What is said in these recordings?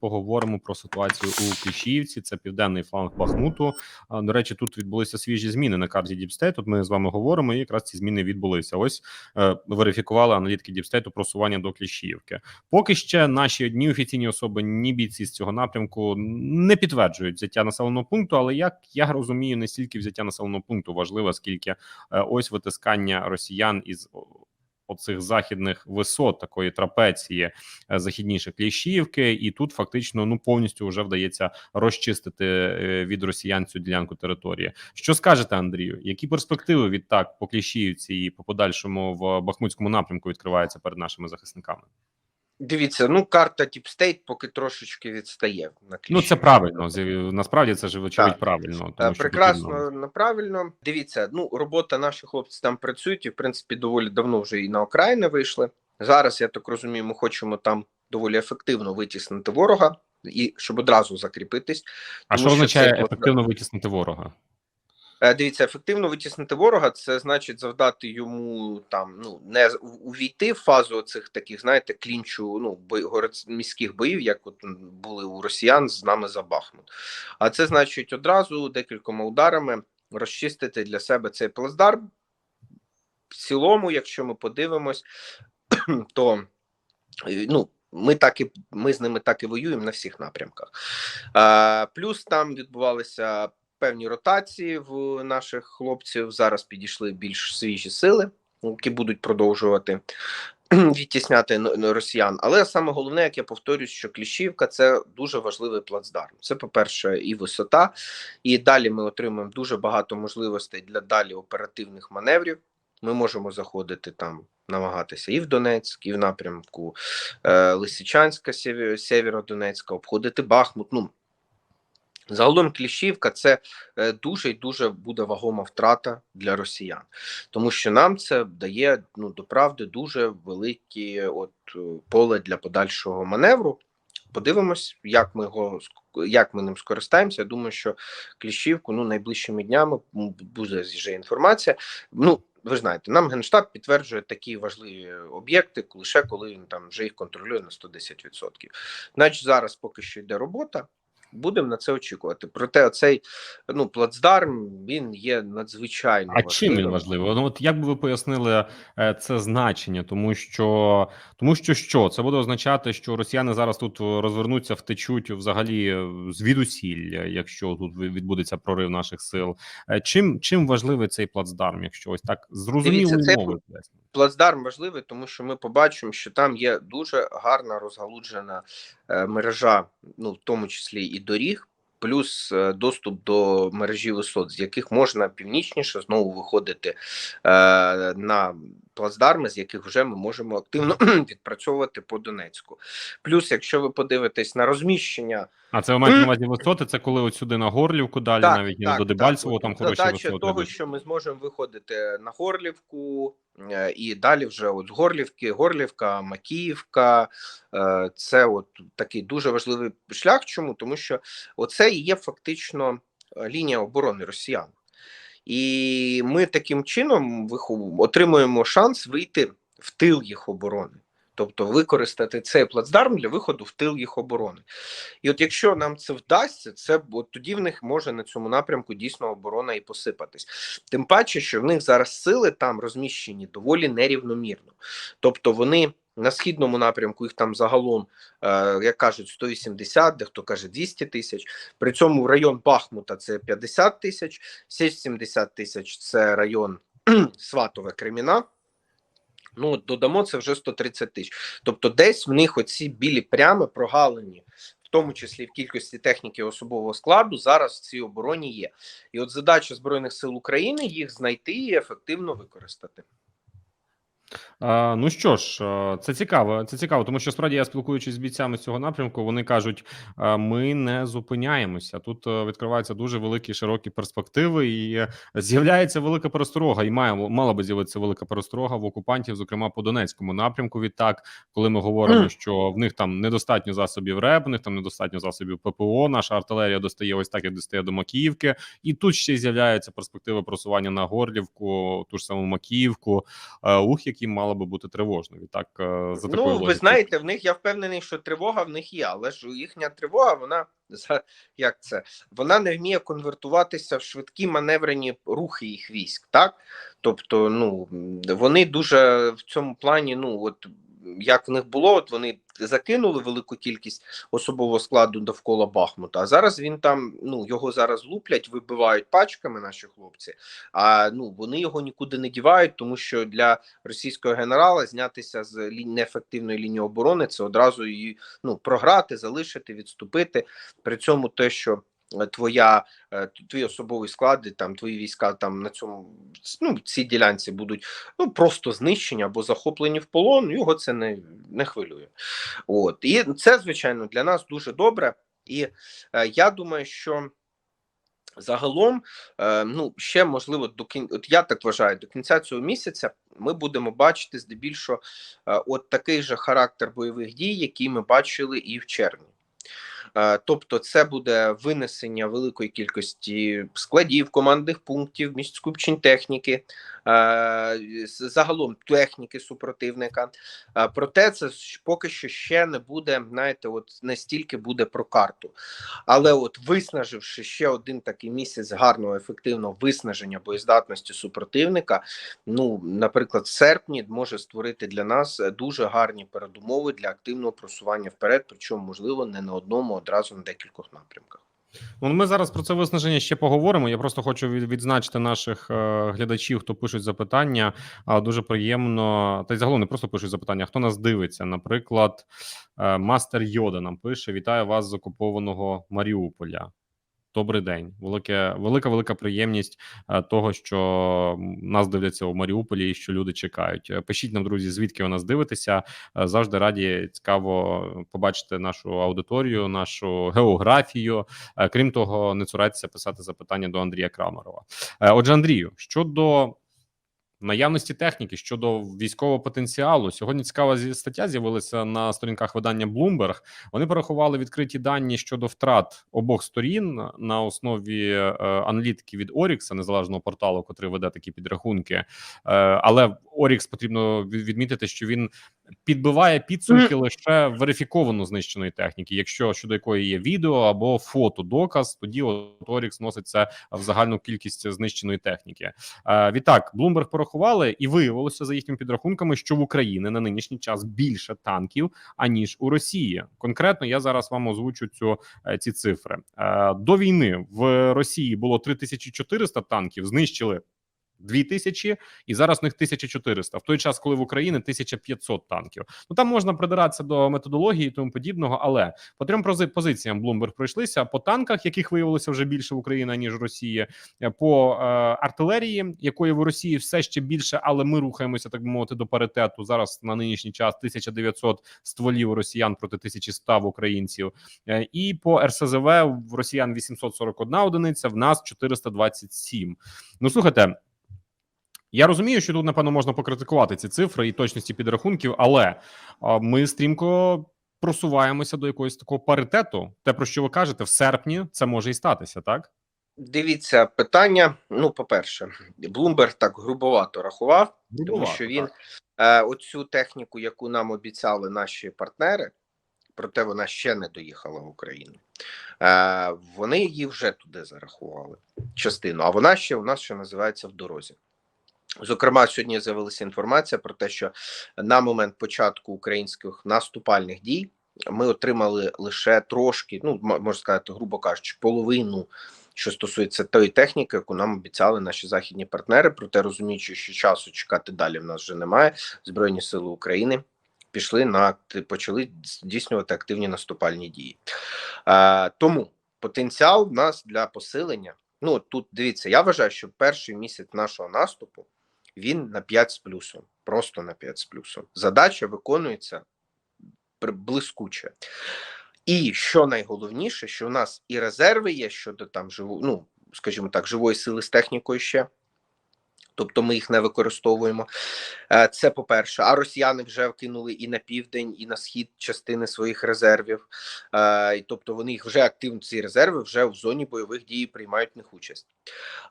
Поговоримо про ситуацію у Кліщівці. Це південний фланг Бахмуту. До речі, тут відбулися свіжі зміни на карті Діпстейт. Тут ми з вами говоримо, і якраз ці зміни відбулися. Ось е, верифікували аналітики Діпстейту просування до Кліщівки. Поки ще наші одні офіційні особи, ні бійці з цього напрямку не підтверджують взяття населеного пункту. Але як я розумію, не стільки взяття населеного пункту важливо, скільки е, ось витискання росіян із оцих західних висот такої трапеції е, західніше Кліщівки, і тут фактично ну повністю вже вдається розчистити е, від росіян цю ділянку території. Що скажете, Андрію? Які перспективи відтак по Кліщівці і по подальшому в Бахмутському напрямку відкриваються перед нашими захисниками? Дивіться, ну карта State поки трошечки відстає на Ну це правильно. Насправді це ж вочевидь правильно. Е, Тому Прекрасно, потрібно- на правильно. Дивіться, ну робота наші хлопці там працюють, і в принципі доволі давно вже і на окраїни вийшли. Зараз я так розумію, ми хочемо там доволі ефективно витіснити ворога і щоб одразу закріпитись. А що що означає це- ефективно витіснити ворога? Е, Дивіться, ефективно витіснити ворога, це значить завдати йому там ну не увійти в фазу цих таких, знаєте, клінчу ну міських боїв, як от були у росіян з нами за Бахмут. А це значить одразу декількома ударами розчистити для себе цей плацдарм. В цілому, якщо ми подивимось, то е, ну. Ми так і ми з ними так і воюємо на всіх напрямках. А, плюс там відбувалися певні ротації в наших хлопців. Зараз підійшли більш свіжі сили, які будуть продовжувати відтісняти росіян. Але саме головне, як я повторюю, що Кліщівка це дуже важливий плацдарм. Це, по-перше, і висота, і далі ми отримаємо дуже багато можливостей для далі оперативних маневрів. Ми можемо заходити там, намагатися і в Донецьк, і в напрямку е, Лисичанська, Сєвєродонецька, обходити Бахмут. Ну, Загалом Кліщівка це е, дуже і дуже буде вагома втрата для росіян, тому що нам це дає ну до правди дуже велике от е, поле для подальшого маневру. Подивимось, як ми його як ми ним скористаємося. Я думаю, що Кліщівку ну найближчими днями буде з'їжджає інформація. Ну ви знаєте, нам генштаб підтверджує такі важливі об'єкти, лише коли він там вже їх контролює на 110%. Значить, зараз поки що йде робота. Будемо на це очікувати. Проте, оцей ну плацдарм він є надзвичайно А чим він важливим. важливий? Ну от як би ви пояснили е, це значення, тому що тому що що це буде означати, що росіяни зараз тут розвернуться, втечуть взагалі е, звідусіль, якщо тут відбудеться прорив наших сил. Е, Чим чим важливий цей плацдарм, якщо ось так зрозуміло Дивіться, цей мови пояснити? плацдарм важливий, тому що ми побачимо, що там є дуже гарна розгалуджена мережа, ну в тому числі і доріг, плюс е, доступ до мережі висот, з яких можна північніше знову виходити е, на плацдарми, з яких вже ми можемо активно відпрацьовувати по Донецьку. Плюс, якщо ви подивитесь на розміщення А це ви маєте на увазі висоти? Це коли от сюди на Горлівку далі, навіть і до Дебальцевого, там хороші задача висоти. того, що ми зможемо виходити на Горлівку е, і далі вже от Горлівки, Горлівка, Макіївка. е, Це от такий дуже важливий шлях. Чому? Тому що оце і є фактично е, лінія оборони росіян. І ми таким чином отримуємо шанс вийти в тил їх оборони. Тобто використати цей плацдарм для виходу в тил їх оборони. І от якщо нам це вдасться, це от тоді в них може на цьому напрямку дійсно оборона і посипатись. Тим паче, що в них зараз сили там розміщені доволі нерівномірно. Тобто вони на східному напрямку їх там загалом, е, як кажуть, 180, дехто каже 200 тисяч. При цьому район Бахмута це 50 тисяч, 70 тисяч це район Сватове Креміна. Ну, додамо це вже 130 тисяч. Тобто, десь в них оці білі плями прогалені, в тому числі в кількості техніки особового складу, зараз в цій обороні є. І от задача Збройних сил України їх знайти і ефективно використати. А, ну що ж, це цікаво. Це цікаво, тому що справді я спілкуючись з бійцями цього напрямку, вони кажуть: ми не зупиняємося. Тут е, відкриваються дуже великі широкі перспективи, і е, з'являється велика пересторога. І має мала би з'явитися велика пересторога в окупантів, зокрема по Донецькому напрямку. Відтак, коли ми говоримо, що в них там недостатньо засобів РЕБ, в них там недостатньо засобів ППО. Наша артилерія достає ось так, як достає до Макіївки, і тут ще й з'являється перспектива просування на Горлівку, ту ж саму Макіївку. Е, Ух, які їм мало би бути тривожно. Відтак е, за такою Ну, ви знаєте, в них я впевнений, що тривога в них є, але ж їхня тривога, вона за як це? Вона не вміє конвертуватися в швидкі маневрені рухи їх військ, так? Тобто, ну вони дуже в цьому плані, ну от як в них було, от вони закинули велику кількість особового складу довкола Бахмута. А зараз він там, ну його зараз луплять, вибивають пачками наші хлопці. А ну вони його нікуди не дівають, тому що для російського генерала знятися з лі- неефективної лінії оборони це одразу її ну програти, залишити, відступити. При цьому те, що твоя е, твій особовий склад, там твої війська там на цьому ну, цій ділянці будуть ну просто знищені або захоплені в полон. Його це не, не хвилює. От і це звичайно для нас дуже добре. І е, я думаю, що. Загалом, е, ну ще можливо до кін... от я так вважаю, до кінця цього місяця ми будемо бачити здебільшого е, от такий же характер бойових дій, який ми бачили і в червні. Е, Тобто, це буде винесення великої кількості складів, командних пунктів, місць скупчень техніки, е, загалом техніки супротивника. Е, Проте це поки що ще не буде, знаєте, от настільки буде про карту. Але от виснаживши ще один такий місяць гарного ефективного виснаження боєздатності супротивника, ну, наприклад, в серпні може створити для нас дуже гарні передумови для активного просування вперед, причому можливо не на одному, одразу на декількох напрямках. Ну, ми зараз про це виснаження ще поговоримо. Я просто хочу відзначити наших е, глядачів, хто пишуть запитання. А дуже приємно, та й загалом не просто пишуть запитання, хто нас дивиться. Наприклад, е, Мастер Йода нам пише: Вітаю вас з окупованого Маріуполя. Добрий день, велике, велика, велика приємність е, того, що нас дивляться у Маріуполі і що люди чекають. Е, Пишіть нам, друзі, звідки ви нас дивитеся. Е, Завжди раді цікаво побачити нашу аудиторію, нашу географію. Крім того, не цурайтеся писати запитання до Андрія Крамарова. Отже, Андрію, щодо наявності техніки, щодо військового потенціалу, сьогодні цікава стаття з'явилася на сторінках видання Bloomberg. Вони порахували відкриті дані щодо втрат обох сторін на основі е, аналітики від Орікса, незалежного порталу, котрий веде такі підрахунки. Е, але Орікс потрібно відмітити, що він підбиває підсумки лише верифіковано знищеної техніки. Якщо щодо якої є відео або фото доказ, тоді Орікс носить в загальну кількість знищеної техніки. Е, відтак, Bloomberg порахували, і виявилося за їхніми підрахунками, що в Україні на нинішній час більше танків аніж у Росії. Конкретно я зараз вам озвучу цю е, ці цифри. Е, До війни в Росії було 3400 танків, знищили 2000, і зараз в них 1400. В той час, коли в Україні 1500 танків. Ну там можна придиратися до методології і тому подібного, але по трьом позиціям Bloomberg пройшлися по танках, яких виявилося вже більше в Україні ніж Росія, е, по е, артилерії, якої в Росії все ще більше, але ми рухаємося так би мовити до паритету. Зараз на нинішній час 1900 стволів росіян проти 1100 в українців, Е, і по РСЗВ в росіян 841 одиниця, в нас 427. Ну слухайте. Я розумію, що тут напевно можна покритикувати ці цифри і точності підрахунків, але ми стрімко просуваємося до якогось такого паритету. Те, про що ви кажете, в серпні це може і статися, так? Дивіться питання. Ну, по-перше, Блумберг так грубовато рахував, тому що він е, оцю техніку, яку нам обіцяли наші партнери, проте вона ще не доїхала в Україну. Е, вони її вже туди зарахували частину, а вона ще у нас ще називається в дорозі. Зокрема, сьогодні з'явилася інформація про те, що на момент початку українських наступальних дій ми отримали лише трошки, ну можна сказати, грубо кажучи, половину, що стосується тої техніки, яку нам обіцяли наші західні партнери. Проте розуміючи, що часу чекати далі в нас вже немає. Збройні сили України пішли на почали здійснювати активні наступальні дії. Е, тому потенціал в нас для посилення. Ну тут дивіться, я вважаю, що перший місяць нашого наступу він на 5 з плюсом, просто на 5 з плюсом. Задача виконується блискуче. І що найголовніше, що у нас і резерви є щодо там живу, ну скажімо так, живої сили з технікою ще. Тобто ми їх не використовуємо. Е, Це по-перше. А росіяни вже вкинули і на південь, і на схід частини своїх резервів. Е, Тобто вони їх вже активно ці резерви вже в зоні бойових дій приймають в них участь.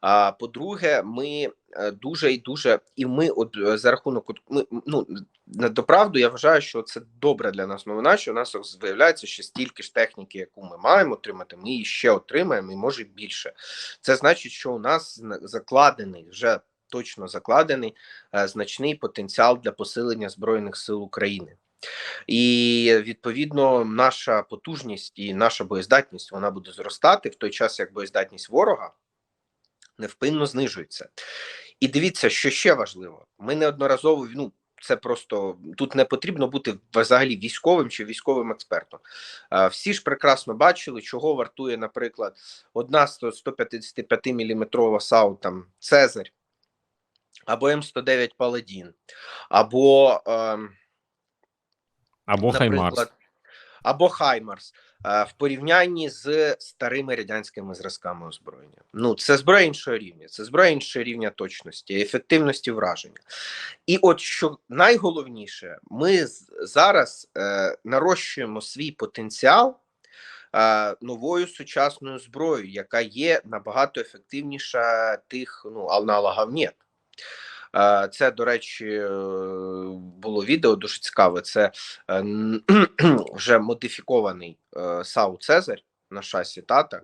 А по-друге, ми е, дуже і дуже, і ми, от за рахунок ми ну доправду, я вважаю, що це добре для нас новина, що у нас виявляється, що стільки ж техніки, яку ми маємо отримати, ми її ще отримаємо, і може більше. Це значить, що у нас закладений вже точно закладений е, значний потенціал для посилення збройних сил України. І відповідно наша потужність і наша боєздатність вона буде зростати в той час, як боєздатність ворога невпинно знижується. І дивіться, що ще важливо: ми неодноразово ну. Це просто тут не потрібно бути взагалі військовим чи військовим експертом. Е, Всі ж прекрасно бачили, чого вартує, наприклад, одна 100 155 мм САУ там Цезарь, або М109 Паладін, або ем, Або Хаймарс. або Хаймарс е, в порівнянні з старими радянськими зразками озброєння. Ну, це зброя іншого рівня, це зброя іншого рівня точності, ефективності враження. І от що найголовніше, ми зараз е, нарощуємо свій потенціал. е, Новою сучасною зброєю, яка є набагато ефективніша тих ну аналогів нет. Е, Це, до речі, е, було відео дуже цікаве. Це е, вже модифікований САУ Цезарь на шасі Тата,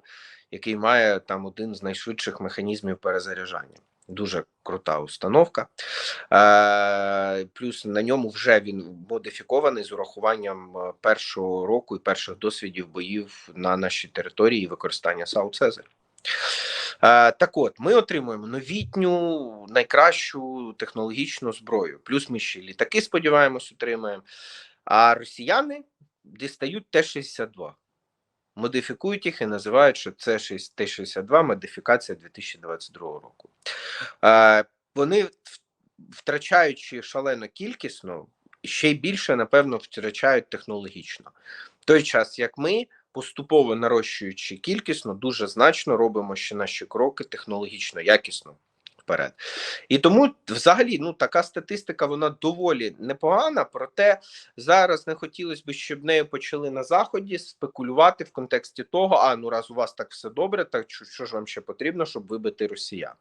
який має там один з найшвидших механізмів перезаряджання. Дуже крута установка. Плюс на ньому вже він модифікований з урахуванням першого року і перших досвідів боїв на нашій території і використання САУ Цезарь. Е, так от, ми отримуємо новітню, найкращу технологічну зброю. Плюс ми ще літаки, сподіваємось, отримаємо. А росіяни дістають Т-62. Модифікують їх і називають, що це Т-62 модифікація 2022 року. Е, вони, втрачаючи шалено кількісно, ще й більше, напевно, втрачають технологічно. В той час, як ми, поступово нарощуючи кількісно, дуже значно робимо ще наші кроки технологічно, якісно вперед. І тому, взагалі, ну така статистика вона доволі непогана. Проте зараз не хотілося б, щоб нею почали на заході спекулювати в контексті того: а ну раз у вас так все добре, так що, що ж вам ще потрібно, щоб вибити росіян.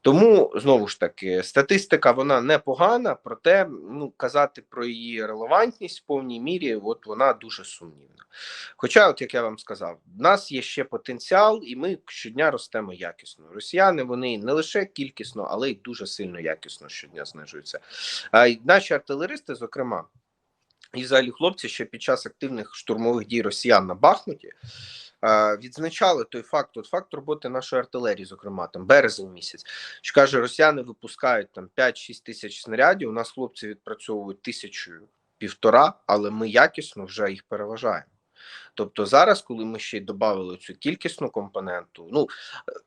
Тому знову ж таки статистика вона непогана, проте ну казати про її релевантність в повній мірі, от вона дуже сумнівна. Хоча, от як я вам сказав, в нас є ще потенціал, і ми щодня ростемо якісно. Росіяни вони не лише кількісно, але й дуже сильно якісно щодня знижуються. А й наші артилеристи, зокрема, і взагалі хлопці ще під час активних штурмових дій росіян на Бахмуті. Е, Відзначали той факт, от факт роботи нашої артилерії, зокрема там березень місяць, що каже, росіяни випускають там 5-6 тисяч снарядів. У нас хлопці відпрацьовують тисячу півтора, але ми якісно вже їх переважаємо. Тобто зараз, коли ми ще й додали цю кількісну компоненту, ну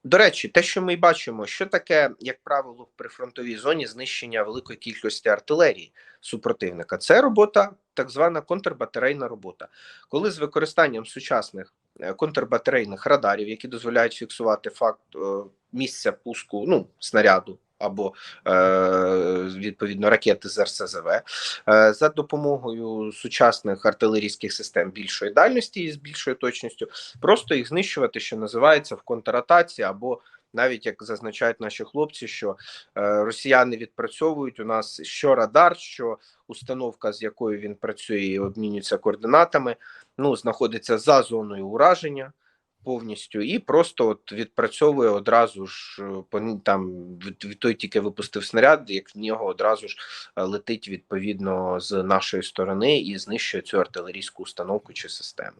до речі, те, що ми бачимо, що таке, як правило, в прифронтовій зоні знищення великої кількості артилерії супротивника, це робота, так звана контрбатарейна робота, коли з використанням сучасних е, контрбатарейних радарів, які дозволяють фіксувати факт е, місця пуску ну снаряду. Або е, відповідно ракети з РСЗВ. Е, за допомогою сучасних артилерійських систем більшої дальності і з більшою точністю, просто їх знищувати, що називається в контратаці, або навіть як зазначають наші хлопці, що е, росіяни відпрацьовують. У нас що радар, що установка, з якою він працює обмінюється координатами, ну знаходиться за зоною ураження повністю і просто от відпрацьовує одразу ж е, там від той тільки випустив снаряд, як в нього одразу ж е, летить відповідно з нашої сторони і знищує цю артилерійську установку чи систему.